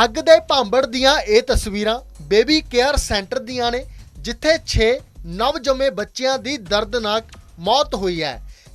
ਅੱਗ ਦੇ ਭਾਂਬੜ ਦੀਆਂ ਇਹ ਤਸਵੀਰਾਂ ਬੇਬੀ ਕੇਅਰ ਸੈਂਟਰ ਦੀਆਂ ਨੇ, ਜਿੱਥੇ 6 ਨਵਜੰਮੇ ਬੱਚਿਆਂ ਦੀ ਦਰਦਨਾਕ ਮੌਤ ਹੋਈ ਹੈ।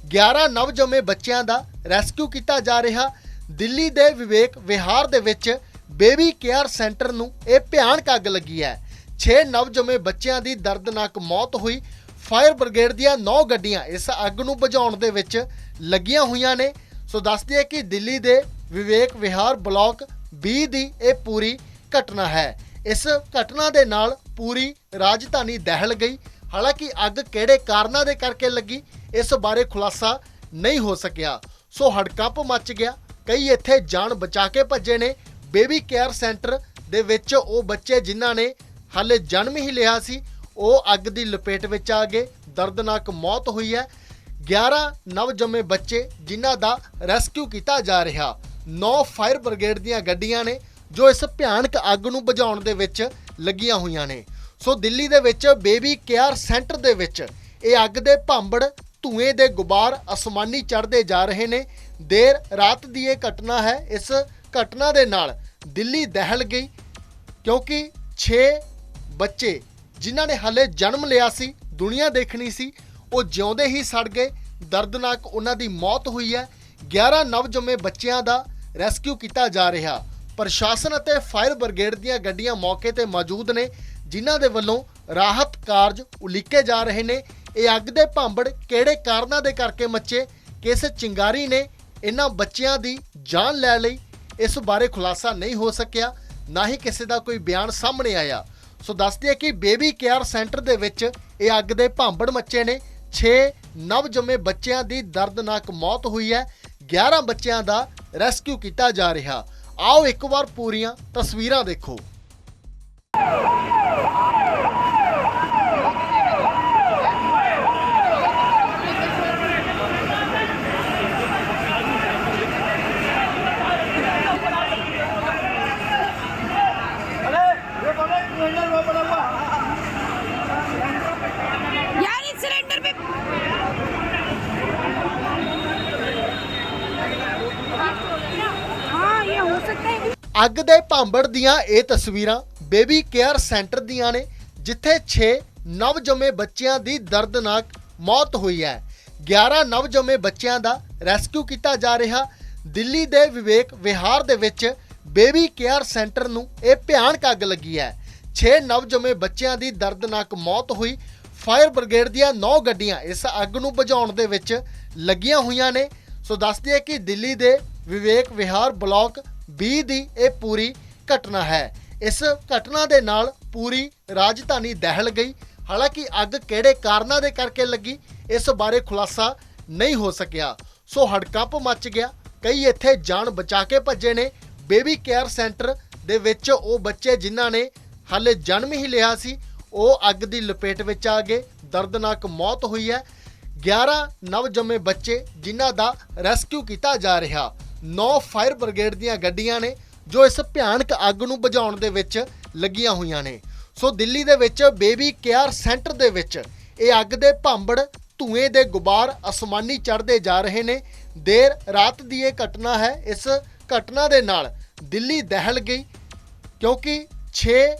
11 ਨਵਜੰਮੇ ਬੱਚਿਆਂ ਦਾ ਰੈਸਕਿਊ ਕੀਤਾ ਜਾ ਰਿਹਾ। ਦਿੱਲੀ ਦੇ ਵਿਵੇਕ ਵਿਹਾਰ ਦੇ ਵਿੱਚ ਬੇਬੀ ਕੇਅਰ ਸੈਂਟਰ ਨੂੰ ਇਹ ਭਿਆਨਕ ਅੱਗ ਲੱਗੀ ਹੈ। 6 ਨਵਜੰਮੇ ਬੱਚਿਆਂ ਦੀ ਦਰਦਨਾਕ ਮੌਤ ਹੋਈ। ਫਾਇਰ ਬ੍ਰਿਗੇਡ ਦੀਆਂ 9 ਗੱਡੀਆਂ ਇਸ ਅੱਗ ਨੂੰ ਬੁਝਾਉਣ ਦੇ ਵਿੱਚ ਲੱਗੀਆਂ ਹੋਈਆਂ ਨੇ। ਸੋ ਦੱਸਦੀ ਹੈ ਕਿ ਦਿੱਲੀ ਦੇ ਵਿਵੇਕ ਵਿਹਾਰ ਬਲਾਕ 20 ਦੀ ਇਹ ਪੂਰੀ ਘਟਨਾ ਹੈ। ਇਸ ਘਟਨਾ ਦੇ ਨਾਲ ਪੂਰੀ ਰਾਜਧਾਨੀ ਦਹਿਲ ਗਈ। ਹਾਲਾਂਕਿ ਅੱਗ ਕਿਹੜੇ ਕਾਰਨਾਂ ਦੇ ਕਰਕੇ ਲੱਗੀ, ਇਸ ਬਾਰੇ ਖੁਲਾਸਾ ਨਹੀਂ ਹੋ ਸਕਿਆ। ਸੋ ਹੜਕੰਪ ਮਚ ਗਿਆ। ਕਈ ਇੱਥੇ ਜਾਨ ਬਚਾ ਕੇ ਭੱਜੇ ਨੇ। ਬੇਬੀ ਕੇਅਰ ਸੈਂਟਰ ਦੇ ਵਿੱਚ ਉਹ ਬੱਚੇ ਜਿਨ੍ਹਾਂ ਨੇ ਹਾਲੇ ਜਨਮ ਹੀ ਲਿਆ ਸੀ, ਉਹ ਅੱਗ ਦੀ ਲਪੇਟ ਵਿੱਚ ਆ ਗਏ। ਦਰਦਨਾਕ ਮੌਤ ਹੋਈ ਹੈ। 11 ਨਵਜੰਮੇ ਬੱਚੇ ਜਿਨ੍ਹਾਂ ਦਾ ਰੈਸਕਿਊ ਕੀਤਾ ਜਾ ਰਿਹਾ। 9 ਫਾਇਰ ਬ੍ਰਿਗੇਡ ਦੀਆਂ ਗੱਡੀਆਂ ਨੇ ਜੋ ਇਸ ਭਿਆਨਕ ਅੱਗ ਨੂੰ ਬੁਝਾਉਣ ਦੇ ਵਿੱਚ ਲੱਗੀਆਂ ਹੋਈਆਂ ਨੇ। ਸੋ ਦਿੱਲੀ ਦੇ ਵਿੱਚ ਬੇਬੀ ਕੇਅਰ ਸੈਂਟਰ ਦੇ ਵਿੱਚ ਇਹ ਅੱਗ ਦੇ ਭਾਂਬੜ, ਧੂਏ ਦੇ ਗੁਬਾਰ, ਅਸਮਾਨੀ ਚੜ੍ਹਦੇ ਜਾ ਰਹੇ ਨੇ। ਦੇਰ ਰਾਤ ਦੀ ਇਹ ਘਟਨਾ ਹੈ। ਇਸ ਘਟਨਾ ਦੇ ਨਾਲ ਦਿੱਲੀ ਦਹਿਲ ਗਈ ਕਿਉਂਕਿ 6 ਬੱਚੇ ਜਿਨ੍ਹਾਂ ਨੇ ਹਾਲੇ ਜਨਮ ਲਿਆ ਸੀ, ਦੁਨੀਆ ਦੇਖਣੀ ਸੀ, ਉਹ ਜਿਉਂਦੇ ਹੀ ਸੜ ਗਏ। ਦਰਦਨਾਕ ਉਹਨਾਂ ਦੀ ਮੌਤ ਹੋਈ ਹੈ। 11 ਨਵਜੰਮੇ ਬੱਚਿਆਂ ਦਾ ਰੈਸਕਿਊ ਕੀਤਾ ਜਾ ਰਿਹਾ। ਪ੍ਰਸ਼ਾਸਨ ਅਤੇ ਫਾਇਰ ਬ੍ਰਿਗੇਡ ਦੀਆਂ ਗੱਡੀਆਂ ਮੌਕੇ ਤੇ ਮੌਜੂਦ ਨੇ, ਜਿਨ੍ਹਾਂ ਦੇ ਵੱਲੋਂ ਰਾਹਤ ਕਾਰਜ ਉਲੀਕੇ ਜਾ ਰਹੇ ਨੇ। ਇਹ ਅੱਗ ਦੇ ਭਾਂਬੜ ਕਿਹੜੇ ਕਾਰਨਾਂ ਦੇ ਕਰਕੇ ਮੱਚੇ, ਕਿਸ ਚਿੰਗਾਰੀ ਨੇ ਇਹਨਾਂ ਬੱਚਿਆਂ ਦੀ ਜਾਨ ਲੈ ਲਈ, ਇਸ ਬਾਰੇ ਖੁਲਾਸਾ ਨਹੀਂ ਹੋ ਸਕਿਆ, ਨਾ ਹੀ ਕਿਸੇ ਦਾ ਕੋਈ ਬਿਆਨ ਸਾਹਮਣੇ ਆਇਆ। ਸੋ ਦੱਸਦੇ ਕਿ ਬੇਬੀ ਕੇਅਰ ਸੈਂਟਰ ਦੇ ਵਿੱਚ ਇਹ ਅੱਗ ਦੇ ਭਾਂਬੜ ਮੱਚੇ ਨੇ। 6 ਨਵਜੰਮੇ ਬੱਚਿਆਂ ਦੀ ਦਰਦਨਾਕ ਮੌਤ ਹੋਈ ਹੈ। 11 ਬੱਚਿਆਂ ਦਾ ਰੈਸਕਿਊ ਕੀਤਾ ਜਾ ਰਿਹਾ। ਆਓ ਇੱਕ ਵਾਰ ਪੂਰੀਆਂ ਤਸਵੀਰਾਂ ਦੇਖੋ। ਅੱਗ ਦੇ ਭਾਂਬੜ ਦੀਆਂ ਇਹ ਤਸਵੀਰਾਂ ਬੇਬੀ ਕੇਅਰ ਸੈਂਟਰ ਦੀਆਂ ਨੇ, ਜਿੱਥੇ 6 ਨਵਜੰਮੇ ਬੱਚਿਆਂ ਦੀ ਦਰਦਨਾਕ ਮੌਤ ਹੋਈ ਹੈ। 11 ਨਵਜੰਮੇ ਬੱਚਿਆਂ ਦਾ ਰੈਸਕਿਊ ਕੀਤਾ ਜਾ ਰਿਹਾ। ਦਿੱਲੀ ਦੇ ਵਿਵੇਕ ਵਿਹਾਰ ਦੇ ਵਿੱਚ ਬੇਬੀ ਕੇਅਰ ਸੈਂਟਰ ਨੂੰ ਇਹ ਭਿਆਨਕ ਅੱਗ ਲੱਗੀ ਹੈ। 6 ਨਵਜੰਮੇ ਬੱਚਿਆਂ ਦੀ ਦਰਦਨਾਕ ਮੌਤ ਹੋਈ। ਫਾਇਰ ਬ੍ਰਿਗੇਡ ਦੀਆਂ 9 ਗੱਡੀਆਂ ਇਸ ਅੱਗ ਨੂੰ ਬੁਝਾਉਣ ਦੇ ਵਿੱਚ ਲੱਗੀਆਂ ਹੋਈਆਂ ਨੇ। ਸੋ ਦੱਸਦੀ ਹੈ ਕਿ ਦਿੱਲੀ ਦੇ ਵਿਵੇਕ ਵਿਹਾਰ ਬਲਾਕ 20 ਦੀ ਇਹ ਪੂਰੀ ਘਟਨਾ ਹੈ। ਇਸ ਘਟਨਾ ਦੇ ਨਾਲ ਪੂਰੀ ਰਾਜਧਾਨੀ ਦਹਿਲ ਗਈ। ਹਾਲਾਂਕਿ ਅੱਗ ਕਿਹੜੇ ਕਾਰਨਾਂ ਦੇ ਕਰਕੇ ਲੱਗੀ, ਇਸ ਬਾਰੇ ਖੁਲਾਸਾ ਨਹੀਂ ਹੋ ਸਕਿਆ। ਸੋ ਹੜਕੰਪ ਮਚ ਗਿਆ। ਕਈ ਇੱਥੇ ਜਾਨ ਬਚਾ ਕੇ ਭੱਜੇ ਨੇ। ਬੇਬੀ ਕੇਅਰ ਸੈਂਟਰ ਦੇ ਵਿੱਚ ਉਹ ਬੱਚੇ ਜਿਨ੍ਹਾਂ ਨੇ ਹਾਲੇ ਜਨਮ ਹੀ ਲਿਆ ਸੀ, ਉਹ ਅੱਗ ਦੀ ਲਪੇਟ ਵਿੱਚ ਆ ਗਏ। ਦਰਦਨਾਕ ਮੌਤ ਹੋਈ ਹੈ। 11 ਨਵਜੰਮੇ ਬੱਚੇ ਜਿਨ੍ਹਾਂ ਦਾ ਰੈਸਕਿਊ ਕੀਤਾ ਜਾ ਰਿਹਾ। 9 ਫਾਇਰ ਬ੍ਰਿਗੇਡ ਦੀਆਂ ਗੱਡੀਆਂ ਨੇ, ਜੋ ਇਸ ਭਿਆਨਕ ਅੱਗ ਨੂੰ ਬੁਝਾਉਣ ਦੇ ਵਿੱਚ ਲੱਗੀਆਂ ਹੋਈਆਂ ਨੇ। ਸੋ ਦਿੱਲੀ ਦੇ ਵਿੱਚ ਬੇਬੀ ਕੇਅਰ ਸੈਂਟਰ ਦੇ ਵਿੱਚ ਇਹ ਅੱਗ ਦੇ ਭਾਂਬੜ, ਧੂਏ ਦੇ ਗੁਬਾਰ, ਅਸਮਾਨੀ ਚੜ੍ਹਦੇ ਜਾ ਰਹੇ ਨੇ। ਦੇਰ ਰਾਤ ਦੀ ਇਹ ਘਟਨਾ ਹੈ। ਇਸ ਘਟਨਾ ਦੇ ਨਾਲ ਦਿੱਲੀ ਦਹਿਲ ਗਈ, ਕਿਉਂਕਿ 6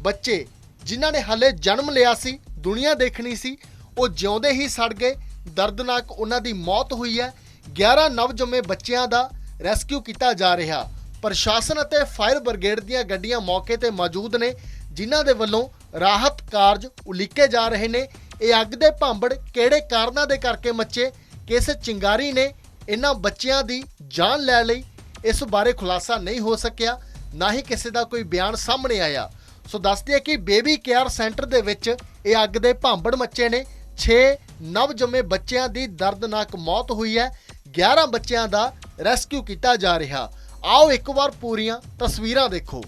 ਬੱਚੇ ਜਿਨ੍ਹਾਂ ਨੇ ਹਾਲੇ ਜਨਮ ਲਿਆ ਸੀ, ਦੁਨੀਆ ਦੇਖਣੀ ਸੀ, ਉਹ ਜਿਉਂਦੇ ਹੀ ਸੜ ਗਏ। ਦਰਦਨਾਕ ਉਹਨਾਂ ਦੀ ਮੌਤ ਹੋਈ ਹੈ। 11 ਨਵਜੰਮੇ ਬੱਚਿਆਂ ਦਾ ਰੈਸਕਿਊ ਕੀਤਾ ਜਾ ਰਿਹਾ। ਪ੍ਰਸ਼ਾਸਨ ਅਤੇ ਫਾਇਰ ਬ੍ਰਿਗੇਡ ਦੀਆਂ ਗੱਡੀਆਂ ਮੌਕੇ ਤੇ ਮੌਜੂਦ ਨੇ, ਜਿਨ੍ਹਾਂ ਦੇ ਵੱਲੋਂ ਰਾਹਤ ਕਾਰਜ ਉਲੀਕੇ ਜਾ ਰਹੇ ਨੇ। ਇਹ ਅੱਗ ਦੇ ਭਾਂਬੜ ਕਿਹੜੇ ਕਾਰਨਾਂ ਦੇ ਕਰਕੇ ਮੱਚੇ? ਕਿਸ ਚਿੰਗਾਰੀ ਨੇ ਇਹਨਾਂ ਬੱਚਿਆਂ ਦੀ ਜਾਨ ਲੈ ਲਈ? ਇਸ ਬਾਰੇ ਖੁਲਾਸਾ ਨਹੀਂ ਹੋ ਸਕਿਆ, ਨਾ ਹੀ ਕਿਸੇ ਦਾ ਕੋਈ ਬਿਆਨ ਸਾਹਮਣੇ ਆਇਆ। ਸੋ ਦੱਸਦੇ ਆ ਕਿ ਬੇਬੀ ਕੇਅਰ ਸੈਂਟਰ ਦੇ ਵਿੱਚ ਇਹ ਅੱਗ ਦੇ ਭਾਂਬੜ ਮੱਚੇ ਨੇ। 6 ਨਵਜੰਮੇ ਬੱਚਿਆਂ ਦੀ ਦਰਦਨਾਕ ਮੌਤ ਹੋਈ ਹੈ। 11 ਬੱਚਿਆਂ ਦਾ ਰੈਸਕਿਊ ਕੀਤਾ ਜਾ ਰਿਹਾ। ਆਓ ਇੱਕ ਵਾਰ ਪੂਰੀਆਂ ਤਸਵੀਰਾਂ ਦੇਖੋ।